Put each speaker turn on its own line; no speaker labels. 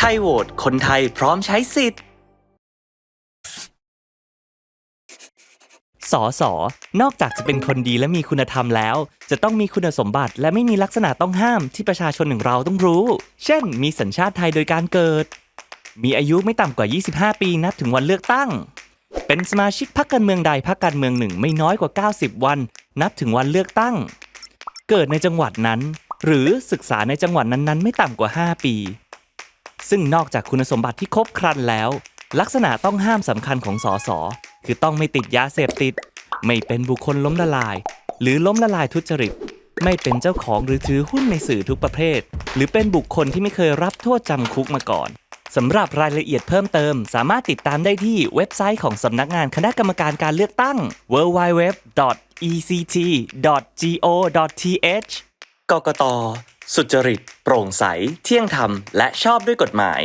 ไทยโหวตคนไทยพร้อมใช้สิทธิ์ สอสอนอกจากจะเป็นคนดีและมีคุณธรรมแล้ว จะต้องมีคุณสมบัติและไม่มีลักษณะต้องห้ามที่ประชาชนอย่างเราต้องรู้ เช่น มีสัญชาติไทยโดยการเกิด มีอายุไม่ต่ำกว่า 25 ปีนับถึงวันเลือกตั้ง เป็นสมาชิกพรรคการเมืองใดพรรคการเมืองหนึ่งไม่น้อยกว่า 90 วัน นับถึงวันเลือกตั้ง เกิดในจังหวัดนั้น หรือศึกษาในจังหวัดนั้นๆ ไม่ต่ำกว่า 5 ปี ซึ่งนอกจากคุณสมบัติที่ครบครันแล้ว ลักษณะต้องห้ามสำคัญของสสคือต้องไม่ติดยาเสพติด ไม่เป็นบุคคลล้มละลาย หรือล้มละลายทุจริต ไม่เป็นเจ้าของหรือถือหุ้นในสื่อทุกประเภท หรือเป็นบุคคลที่ไม่เคยรับโทษจำคุกมาก่อนสำหรับรายละเอียดเพิ่มเติม สามารถติดตามได้ที่เว็บไซต์ของสำนักงานคณะกรรมการการเลือกตั้ง www.ect.go.th กกต สุจริต โปร่งใส เที่ยงธรรม และชอบด้วยกฎหมาย